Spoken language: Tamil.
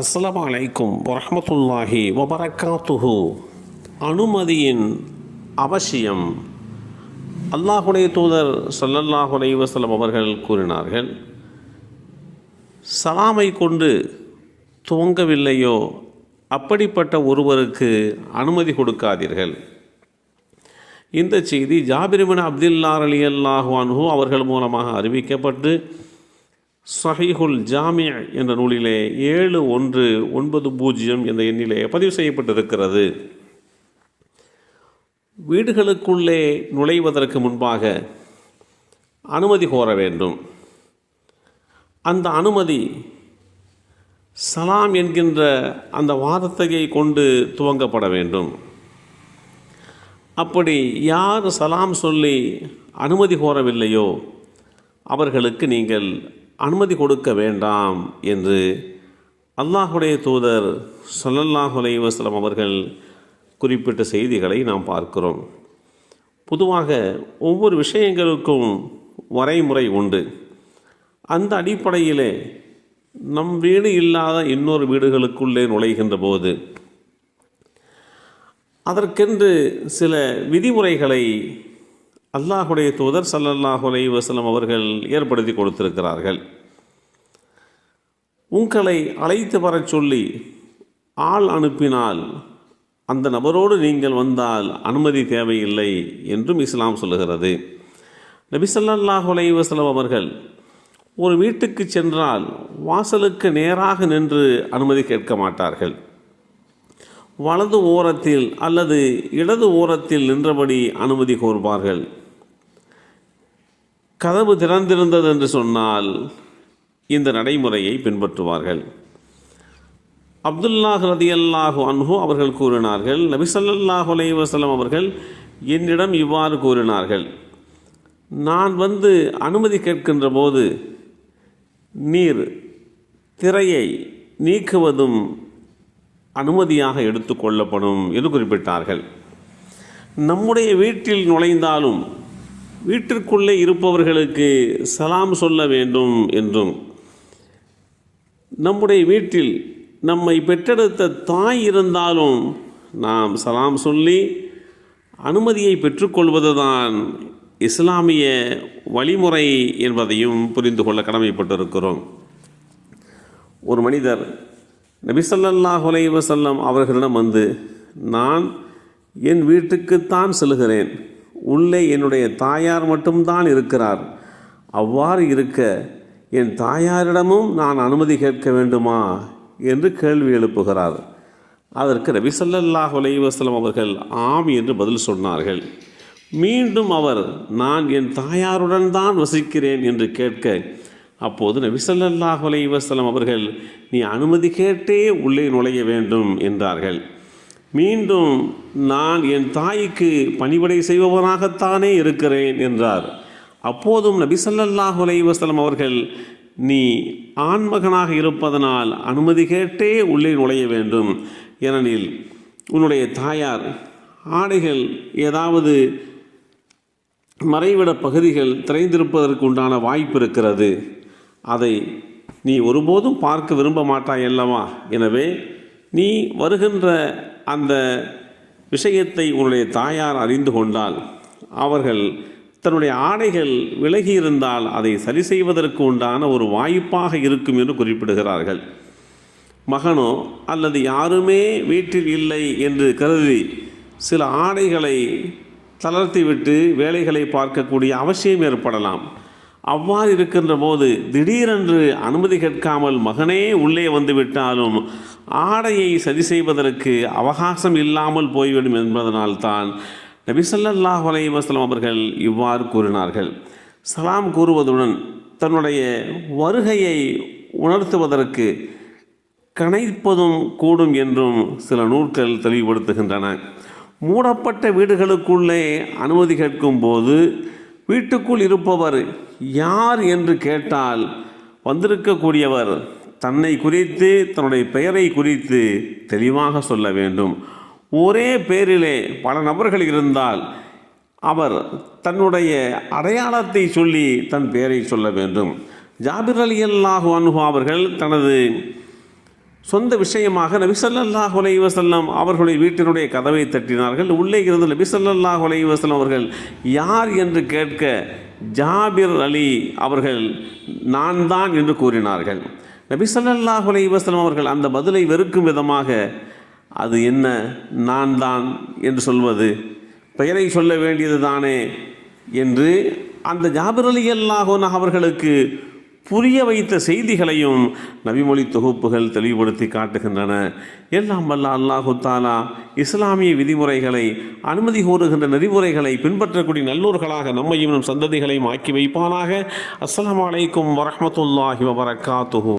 அஸ்லாம் அலைக்கும் வரமத்துல்லாஹி வபரகாத்துஹு. அனுமதியின் அவசியம். அல்லாஹுடைய தூதர் ஸல்லல்லாஹு அலைஹி அவர்கள் கூறினார்கள் சலாமை கொண்டு துவங்கவில்லையோ? அப்படிப்பட்ட ஒருவருக்கு அனுமதி கொடுக்காதீர்கள். இந்த செய்தி ஜாபிரிபின் அப்துல்லா அலி அல்லாஹு அவர்கள் மூலமாக அறிவிக்கப்பட்டு சஹீஹுல் ஜாமி என்ற நூலிலே ஏழு ஒன்று ஒன்பது பூஜ்ஜியம் என்ற எண்ணிலே பதிவு செய்யப்பட்டிருக்கிறது. வீடுகளுக்குள்ளே நுழைவதற்கு முன்பாக அனுமதி கோர வேண்டும். அந்த அனுமதி சலாம் என்கின்ற அந்த வார்த்தையை கொண்டு துவங்கப்பட வேண்டும். அப்படி யார் சலாம் சொல்லி அனுமதி கோரவில்லையோ அவர்களுக்கு நீங்கள் அனுமதி கொடுக்க வேண்டாம் என்று அல்லாஹுடைய தூதர் சொல்லல்லாஹு அலைஹி அவர்கள் குறிப்பிட்ட செய்திகளை நாம் பார்க்கிறோம். பொதுவாக ஒவ்வொரு விஷயங்களுக்கும் வரைமுறை உண்டு. அந்த அடிப்படையிலே நம் வீடு இல்லாத இன்னொரு வீடுகளுக்குள்ளே நுழைகின்ற போது அதற்கென்று சில விதிமுறைகளை அல்லாஹுடைய தூதர் சல்லல்லாஹு அலைஹி வஸல்லம் அவர்கள் ஏற்படுத்தி கொடுத்திருக்கிறார்கள். உங்களை அழைத்து வரச் சொல்லி ஆள் அனுப்பினால் அந்த நபரோடு நீங்கள் வந்தால் அனுமதி தேவையில்லை என்றும் இஸ்லாம் சொல்லுகிறது. நபி ஸல்லல்லாஹு அவர்கள் ஒரு வீட்டுக்கு சென்றால் வாசலுக்கு நேராக நின்று அனுமதி கேட்க மாட்டார்கள். வலது ஓரத்தில் அல்லது இடது ஓரத்தில் நின்றபடி அனுமதி கோருவார்கள். கதவு திறந்திருந்தது என்று சொன்னால் இந்த நடைமுறையை பின்பற்றுவார்கள். அப்துல்லாஹ் ரதியல்லாஹு அன்ஹு அவர்கள் கூறினார்கள் நபி ஸல்லல்லாஹு அவர்கள் என்னிடம் இவ்வாறு கூறினார்கள் நான் வந்து அனுமதி கேட்கின்ற போது நீர் திரையை நீக்குவதும் அனுமதியாக எடுத்துக்கொள்ளப்படும் என்று குறிப்பிட்டார்கள். நம்முடைய வீட்டில் நுழைந்தாலும் வீட்டிற்குள்ளே இருப்பவர்களுக்கு சலாம் சொல்ல வேண்டும் என்றும் நம்முடைய வீட்டில் நம்மை பெற்றெடுத்த தாய் இருந்தாலும் நாம் சலாம் சொல்லி அனுமதியை பெற்றுக்கொள்வதுதான் இஸ்லாமிய வழிமுறை என்பதையும் புரிந்து கொள்ள கடமைப்பட்டிருக்கிறோம். ஒரு மனிதர் நபிசல்லாஹ் அலைஹி வஸல்லம் அவர்களிடம் வந்து நான் என் வீட்டுக்குத்தான் செல்கிறேன் உள்ளே என்னுடைய தாயார் மட்டும்தான் இருக்கிறார். அவ்வாறு இருக்க என் தாயாரிடமும் நான் அனுமதி கேட்க வேண்டுமா? என்று கேள்வி எழுப்புகிறார். அதற்கு நபி ஸல்லல்லாஹு அலைஹி அவர்கள் ஆம் என்று பதில் சொன்னார்கள். மீண்டும் அவர் நான் என் தாயாருடன் தான் வசிக்கிறேன் என்று கேட்க அப்போது நபி ஸல்லல்லாஹு அலைஹி அவர்கள் நீ அனுமதி கேட்டே உள்ளே நுழைய வேண்டும் என்றார்கள். மீண்டும் நான் என் தாய்க்கு பணிவிடை செய்பவனாகத்தானே இருக்கிறேன் என்றார். அப்போதும் நபிசல்லாஹு அலைவசலம் அவர்கள் நீ ஆண்மகனாக இருப்பதனால் அனுமதி கேட்டே உள்ளே நுழைய வேண்டும். ஏனெனில் உன்னுடைய தாயார் ஆடைகள் ஏதாவது மறைவிட பகுதிகள் திரைந்திருப்பதற்கு உண்டான வாய்ப்பு இருக்கிறது. அதை நீ ஒருபோதும் பார்க்க விரும்ப மாட்டாய் அல்லவா? எனவே நீ வருகின்ற அந்த விஷயத்தை உன்னுடைய தாயார் அறிந்து கொண்டால் அவர்கள் தன்னுடைய ஆடைகள் விலகி இருந்தால் அதை சரி செய்வதற்கு உண்டான ஒரு வாய்ப்பாக இருக்கும் என்று குறிப்பிடுகிறார்கள். மகனோ அல்லது யாருமே வீட்டில் இல்லை என்று கருதி சில ஆடைகளை தளர்த்திவிட்டு வேலைகளை பார்க்கக்கூடிய அவசியம் ஏற்படலாம். அவ்வாறு இருக்கின்ற போது திடீரென்று அனுமதி கேட்காமல் மகனே உள்ளே வந்துவிட்டாலும் ஆடையை சரி செய்வதற்கு அவகாசம் இல்லாமல் போய்விடும் என்பதனால்தான் நபிசல்லாஹ் அலைஹி அவர்கள் இவ்வாறு கூறினார்கள். சலாம் கூறுவதுடன் தன்னுடைய வருகையை உணர்த்துவதற்கு கணைப்பதும் கூடும் என்றும் சில நூல்கள் தெளிவுபடுத்துகின்றன. மூடப்பட்ட வீடுகளுக்குள்ளே அனுமதி கேட்கும் போது வீட்டுக்குள் இருப்பவர் யார் என்று கேட்டால் வந்திருக்கக்கூடியவர் தன்னை குறித்து தன்னுடைய பெயரை குறித்து தெளிவாக சொல்ல வேண்டும். ஒரே பேரிலே பல நபர்கள் இருந்தால் அவர் தன்னுடைய அடையாளத்தை சொல்லி தன் பெயரை சொல்ல வேண்டும். ஜாபிர் அலி அல்லாஹு அன்ஹு அவர்கள் தனது சொந்த விஷயமாக நபிசல்லாஹ் ஸல்லல்லாஹு அலைஹி அவர்களுடைய வீட்டினுடைய கதவை தட்டினார்கள். உள்ளே இருந்து நபிசல்லாஹ் ஸல்லல்லாஹு அலைஹி அவர்கள் யார் என்று கேட்க ஜாபிர் அலி அவர்கள் நான் தான் என்று கூறினார்கள். நபி ஸல்லல்லாஹு அலைஹி அவர்கள் அந்த பதிலை வெறுக்கும் விதமாக அது என்ன? நான் தான் என்று சொல்வது பெயரை சொல்ல வேண்டியது தானே என்று அந்த ஜாபிர் அலி அல்லாஹோன் அவர்களுக்கு புரிய வைத்த செய்திகளையும் நபிமொழி தொகுப்புகள் தெளிவுபடுத்தி காட்டுகின்றன. எல்லாம் வல்ல அல்லாஹு தாலா இஸ்லாமிய விதிமுறைகளை அனுமதி கோருகின்ற நெறிமுறைகளை பின்பற்றக்கூடிய நல்லூர்களாக நம்மையும் நம் சந்ததிகளையும் ஆக்கி வைப்பானாக. அஸ்லாம் அலைக்கும் வரமத்துல்லாஹி வபரகாத்துஹூ.